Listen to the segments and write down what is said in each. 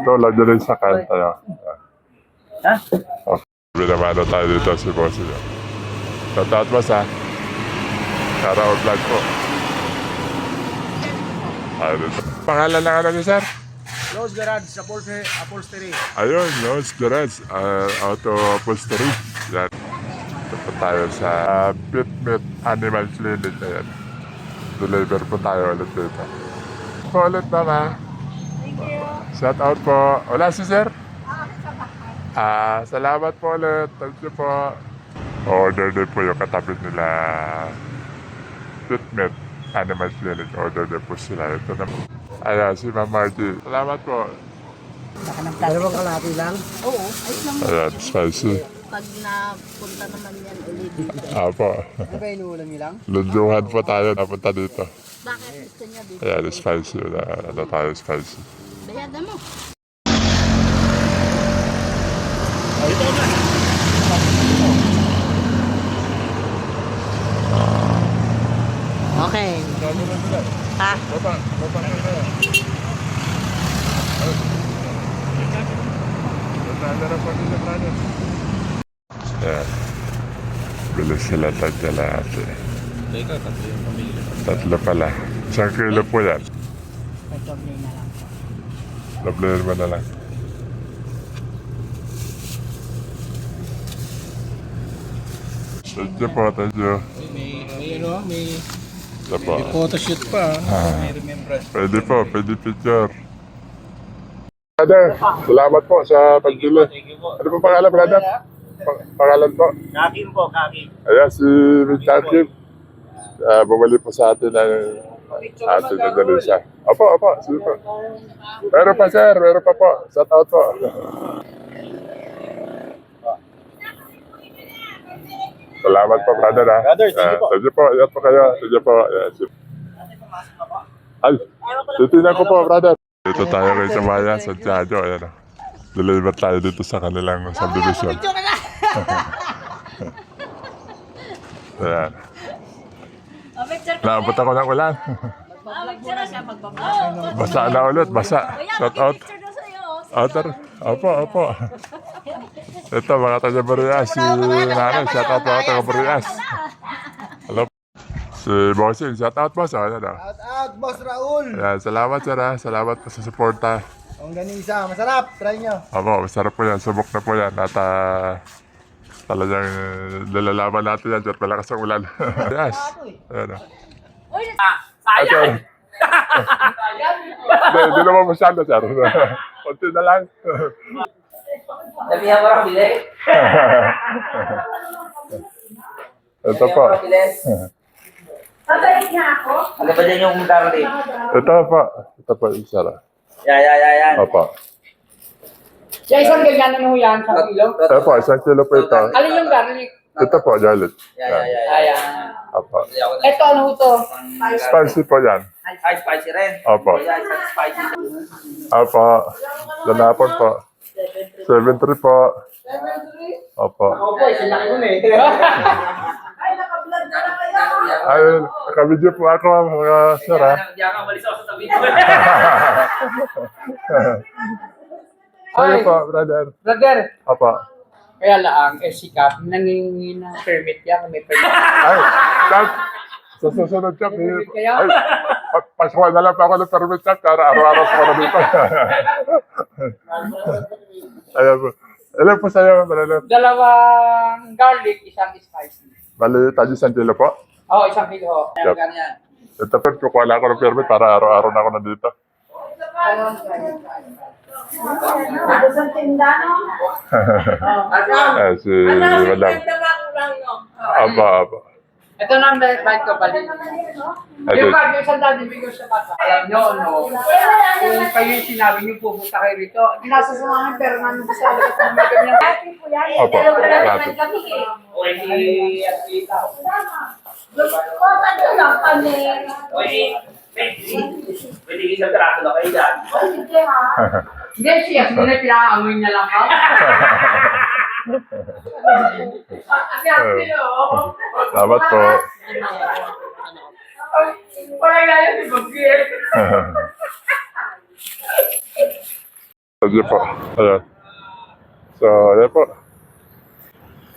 Ito, lagyan rin sa kanta yun. Ha? Okay. Binamano tayo dito si boss ha. Shout out vlog po. Dito. Pangalan ng ano niyo sir? Rose Garage sa Upholstery. Ayun, Nose Garage, uh, Auto Upholstery. Yan. Ito po tayo sa uh, Pit Meat Animal Clinic. Ayan. Deliver po tayo ulit dito. Po ulit mama. Shout out po. Wala si sir? Ah, salamat po ulit. Thank you po. Order din po yung katabi nila. Meat Animal Clinic. Order din po sila. Ito na. Ayan, si Ma'am Margie. Salamat po. Dalawang kalati lang. Oo, ayos lang. Ayan, spicy. Pag napunta naman yan ulit. Apo. Ano ba inuulam niyo lang? Lunduhan po tayo napunta dito. Bakit gusto niya dito? Ayan, spicy. Wala, ano tayo, spicy. Bayada mo. Okay. Ha? Baba, baba na. Ayan. Bilis sila tatya lahat eh. Tatlo pala. Isang kilo po yan. Pagdoble na lang. Doblehin mo na lang. Thank you po, thank you. May, may ano, may, po. may photoshoot pa. May remembrance. Pwede po, pwede picture. Brother, salamat po sa pagbili. Ano po pangalan, brother? Pa- pangalan po? Kakim po, kakim. Ayan, si Richard Kim. Uh, bumali po sa atin ng atin na dali siya. Opo, opo, sige po. Meron pa, sir. Meron pa po. Shout out po. Salamat po, brother, ha? Brother, thank you po. Ah, Thank you po. Ingat po kayo. Thank you po. Ayan, si- Ay, titinan ko po, brother. Dito tayo kay Samaya sa Tiago. Ayan, oh. Deliver tayo dito sa kanilang subdivision. Ayan. Naabot ako ng ulan. Basa na ulit, basa. Shout out. Outer. Opo, opo. Ito, mga taga Barias. Si Nanay, shout out mga taga Barias. Hello. Si Bossing, shout out boss. Ayan na. Out, out, Boss Raul! Ayan, salamat sir ha. Salamat po sa suporta. Ang ganisa, masarap. Try nyo. Opo, masarap po yan. Subok na po yan. At ah, talagang uh, nilalaman natin yan. Diyan malakas ang ulan. yes. Ayan o. Sayang! Hindi, naman masyado, sir. Kunti na lang. Sabihan mo lang, bili. Ito po. Ano ba dyan yung darling? Ito po. Ito po, isa lang. Ya, ya, ya, yan. Opo. Sa isang ganyan ano yan sa kilo? Ito po, isang kilo po ito. Alin yung garlic? Ito po, Jalit. Ya, ya, ya, ya. Ayan. Opo. Ito ano to? Spicy po yan. Ay, spicy rin. Opo. Spicy. Opo. Lanapon po. 7-3 po. Opo. Opo, isa laki nun eh. Ay, nakabidyo po ako mga sir ha. Diyan ka, malis ako sa tabi. Sorry po, brother. Brother, Opo. Kaya laang eh sikap, nangingi ng permit yan, may permit. Ay, Chak, sa susunod Chak, eh, Kaya? ay, pa- na lang pa ako ng permit Chak, para araw-araw ko na dito. Ayan po. Ilan po sa'yo, brother? Dalawang garlic, isang spicy. Bali, tayo isang kilo po. Oo, isang kilo. Yep. Ito po, kukuha lang ako ng permit para araw-araw na ako nandito. Eh, si Madam. Aba, aba. Ito na ang bite ko pala. Ito, Yung card yung isang dati bigyan sa bata. Alam nyo, no? Kung kayo yung sinabi nyo, pupunta kayo rito. Pinasasamahan pero namin sa labas ng mga ganyan. Opo, natin. Okay, si Atleta. Okay, pwede isang traso na kayo dyan. Hindi, siya. Hindi na pinaamoy niya lang ako. Kasi ang pilo. Salamat po. Nga yan si Bagir. Thank you po. Ayan. So, ayan po.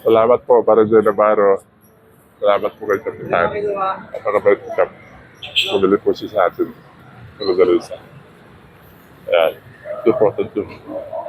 Salamat po para sa Navarro. Salamat po kay Kapitan. Napakabait po siya. Bumili po siya sa atin. Siya. Ayan. Thank you po. Thank you.